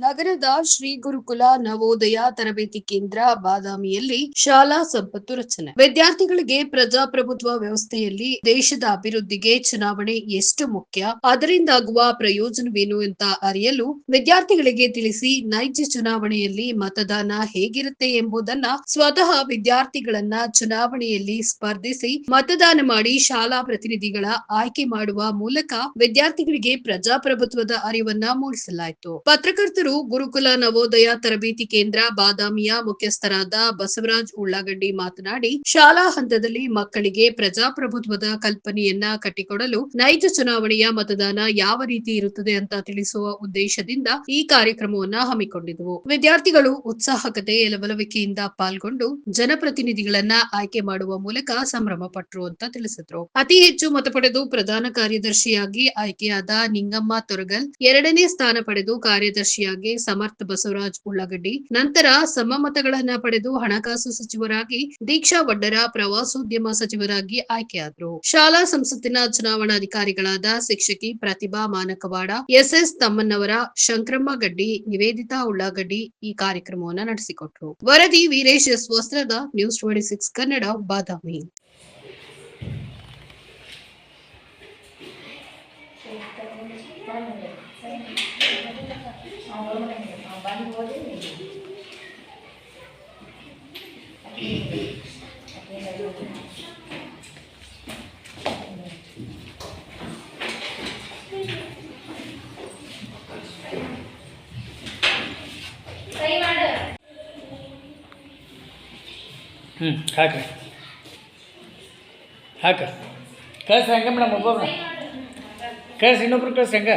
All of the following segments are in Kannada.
ನಗರದ ಶ್ರೀ ಗುರುಕುಲ ನವೋದಯ ತರಬೇತಿ ಕೇಂದ್ರ ಬಾದಾಮಿಯಲ್ಲಿ ಶಾಲಾ ಸಂಪತ್ತು ರಚನೆ. ವಿದ್ಯಾರ್ಥಿಗಳಿಗೆ ಪ್ರಜಾಪ್ರಭುತ್ವ ವ್ಯವಸ್ಥೆಯಲ್ಲಿ ದೇಶದ ಅಭಿವೃದ್ಧಿಗೆ ಚುನಾವಣೆ ಎಷ್ಟು ಮುಖ್ಯ? ಅದರಿಂದಾಗುವ ಪ್ರಯೋಜನವೇನು ಅಂತ ಅರಿಯಲು ವಿದ್ಯಾರ್ಥಿಗಳಿಗೆ ತಿಳಿಸಿ ನೈಜ ಚುನಾವಣೆಯಲ್ಲಿ ಮತದಾನ ಹೇಗಿರುತ್ತೆ ಎಂಬುದನ್ನ ಸ್ವತಃ ವಿದ್ಯಾರ್ಥಿಗಳನ್ನ ಚುನಾವಣೆಯಲ್ಲಿ ಸ್ಪರ್ಧಿಸಿ ಮತದಾನ ಮಾಡಿ ಶಾಲಾ ಪ್ರತಿನಿಧಿಗಳ ಆಯ್ಕೆ ಮಾಡುವ ಮೂಲಕ ವಿದ್ಯಾರ್ಥಿಗಳಿಗೆ ಪ್ರಜಾಪ್ರಭುತ್ವದ ಅರಿವನ್ನ ಮೂಡಿಸಲಾಯಿತು. ಪತ್ರಕರ್ತರು ಗುರುಕುಲ ನವೋದಯ ತರಬೇತಿ ಕೇಂದ್ರ ಬಾದಾಮಿಯ ಮುಖ್ಯಸ್ಥರಾದ ಬಸವರಾಜ್ ಉಳ್ಳಾಗಡ್ಡಿ ಮಾತನಾಡಿ, ಶಾಲಾ ಹಂತದಲ್ಲಿ ಮಕ್ಕಳಿಗೆ ಪ್ರಜಾಪ್ರಭುತ್ವದ ಕಲ್ಪನೆಯನ್ನ ಕಟ್ಟಿಕೊಡಲು ನೈಜ ಚುನಾವಣೆಯ ಮತದಾನ ಯಾವ ರೀತಿ ಇರುತ್ತದೆ ಅಂತ ತಿಳಿಸುವ ಉದ್ದೇಶದಿಂದ ಈ ಕಾರ್ಯಕ್ರಮವನ್ನ ಹಮ್ಮಿಕೊಂಡಿದ್ದವು ವಿದ್ಯಾರ್ಥಿಗಳು ಉತ್ಸಾಹಕತೆ, ಲವಲವಿಕೆಯಿಂದ ಪಾಲ್ಗೊಂಡು ಜನಪ್ರತಿನಿಧಿಗಳನ್ನ ಆಯ್ಕೆ ಮಾಡುವ ಮೂಲಕ ಸಂಭ್ರಮ ಪಟ್ಟರು ಅಂತ ತಿಳಿಸಿದ್ರು. ಅತಿ ಹೆಚ್ಚು ಮತ ಪಡೆದು ಪ್ರಧಾನ ಕಾರ್ಯದರ್ಶಿಯಾಗಿ ಆಯ್ಕೆಯಾದ ನಿಂಗಮ್ಮ ತೊರಗಲ್ ಎರಡನೇ ಸ್ಥಾನ ಪಡೆದು ಕಾರ್ಯದರ್ಶಿಯಾಗಿ ಸಮರ್ಥ ಬಸವರಾಜ್ ಉಳ್ಳಾಗಡ್ಡಿ. ನಂತರ ಸಮಮತಗಳನ್ನ ಪಡೆದು ಹಣಕಾಸು ಸಚಿವರಾಗಿ, ದೀಕ್ಷಾ ವಡ್ಡರ ಪ್ರವಾಸೋದ್ಯಮ ಸಚಿವರಾಗಿ ಆಯ್ಕೆಯಾದರು. ಶಾಲಾ ಸಂಸತ್ತಿನ ಚುನಾವಣಾಧಿಕಾರಿಗಳಾದ ಶಿಕ್ಷಕಿ ಪ್ರತಿಭಾ ಮಾನಕವಾಡ, ಎಸ್ಎಸ್ ತಮ್ಮನ್ನವರ ಶಂಕ್ರಮ್ಮ ಗಡ್ಡಿ, ನಿವೇದಿತಾ ಉಳ್ಳಾಗಡ್ಡಿ ಈ ಕಾರ್ಯಕ್ರಮವನ್ನು ನಡೆಸಿಕೊಟ್ರು. ವರದಿ Veeresh S Vastrad, News twenty six Kannada, Badami. ಹ್ಞೂ ಹಾಕ್ರಿ ಹಾಕ. ಕಳ್ಸಿ ಹಂಗೆ ಮೇಡಮ್ ಒಬ್ಬೊಬ್ರು. ಕಳ್ಸಿ ಇನ್ನೊಬ್ರು ಕಳ್ಸಿ ಹಂಗೆ.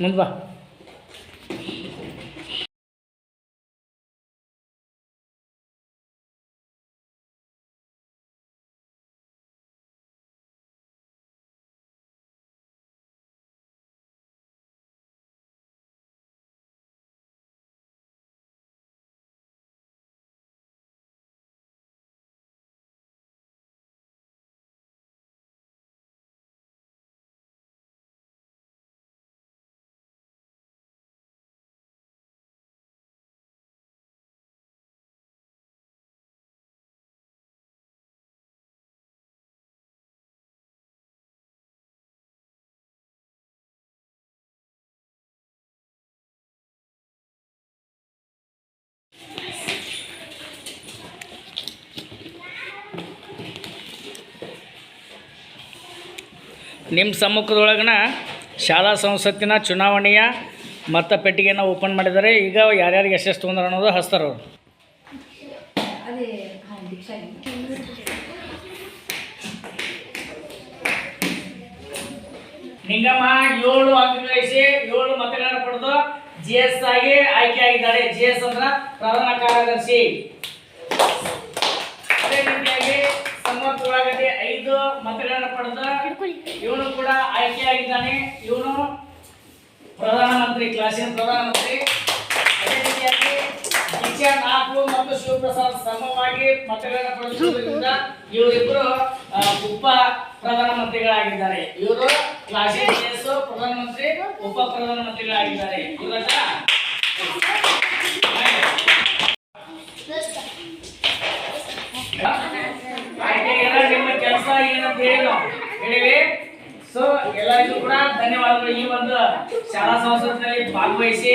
能吧 ನಿಮ್ಮ ಸಮ್ಮುಖದೊಳಗನ ಶಾಲಾ ಸಂಸತ್ತಿನ ಚುನಾವಣೆಯ ಮತಪೆಟ್ಟಿಗೆನ ಓಪನ್ ಮಾಡಿದ್ದಾರೆ. ಈಗ ಯಾರ್ಯಾರಿಗೆ ಯಶಸ್ಸು ತೊಂದ್ರೆ ಅನ್ನೋದು ಹಸ್ತಾರವರು ನಿಂಗಮ್ಮ ಏಳು ಅಂಕ ಗಳಿಸಿ ಏಳು ಮತಗಳನ್ನು ಪಡೆದು ಜಿ ಎಸ್ ಆಗಿ ಆಯ್ಕೆ ಆಗಿದ್ದಾರೆ. ಜಿ ಎಸ್ ಅಂದ್ರ ಪ್ರಧಾನ ಕಾರ್ಯದರ್ಶಿ. ಅದೇ ಉಳ್ಳಾಗಡ್ಡಿ ಐದು ಮತಗಳನ್ನು ಪಡೆದ ಇವನು ಕೂಡ ಆಯ್ಕೆಯಾಗಿದ್ದಾನೆ. ಇವನು ಪ್ರಧಾನಮಂತ್ರಿ ಕ್ಲಾಸಿನ ಪ್ರಧಾನಮಂತ್ರಿ. ಅದೇ ರೀತಿಯಾಗಿ ದೀಕ್ಷಾ ನಾಲ್ಕು ಮತ್ತು ಶಿವಪ್ರಸಾದ್ ಸಮವಾಗಿ ಮತಗಳನ್ನು ಪಡೆದಿರುವುದರಿಂದ ಇವರಿಬ್ಬರು ಉಪ ಪ್ರಧಾನಮಂತ್ರಿಗಳಾಗಿದ್ದಾರೆ. ಇವರು ಕ್ಲಾಸಿನ ಪ್ರಧಾನಮಂತ್ರಿ ಉಪ ಪ್ರಧಾನಮಂತ್ರಿಗಳಾಗಿದ್ದಾರೆ. ಇವಾಗ ಹೇಳಿವಿ. ಸೊ ಎಲ್ಲರಿಗೂ ಕೂಡ ಧನ್ಯವಾದಗಳು. ಈ ಒಂದು ಶಾಲಾ ಸಂಸತ್ತಿನಲ್ಲಿ ಭಾಗವಹಿಸಿ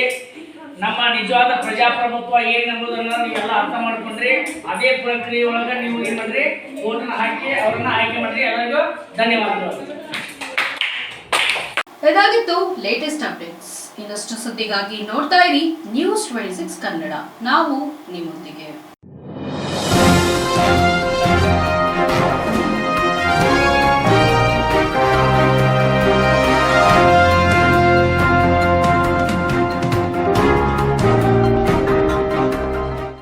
ನಮ್ಮ ನಿಜವಾದ ಪ್ರಜಾಪ್ರಭುತ್ವ ಏನು ನೀವು ನೀವೆಲ್ಲ ಅರ್ಥ ಮಾಡ್ಕೊಂಡ್ರಿ. ಅದೇ ಪ್ರಕ್ರಿಯೆ ಒಳಗೆ ನೀವು ಏನು ಮಾಡ್ರಿ? ಓಟನ್ನ ಹಾಕಿ, ಅವ್ರನ್ನ ಆಯ್ಕೆ ಮಾಡ್ರಿ. ಎಲ್ಲರಿಗೂ ಧನ್ಯವಾದಗಳು. ಇದಾಗಿತ್ತು ಲೇಟೆಸ್ಟ್ ಅಪ್ಡೇಟ್ಸ್ ಇನ್ನಷ್ಟು ಸುದ್ದಿಗಾಗಿ ನೋಡ್ತಾ ಇರಿ ನ್ಯೂಸ್ ಟ್ವೆಂಟಿ ಸಿಕ್ಸ್ ಕನ್ನಡ. ನಾವು ನಿಮ್ಮೊಂದಿಗೆ.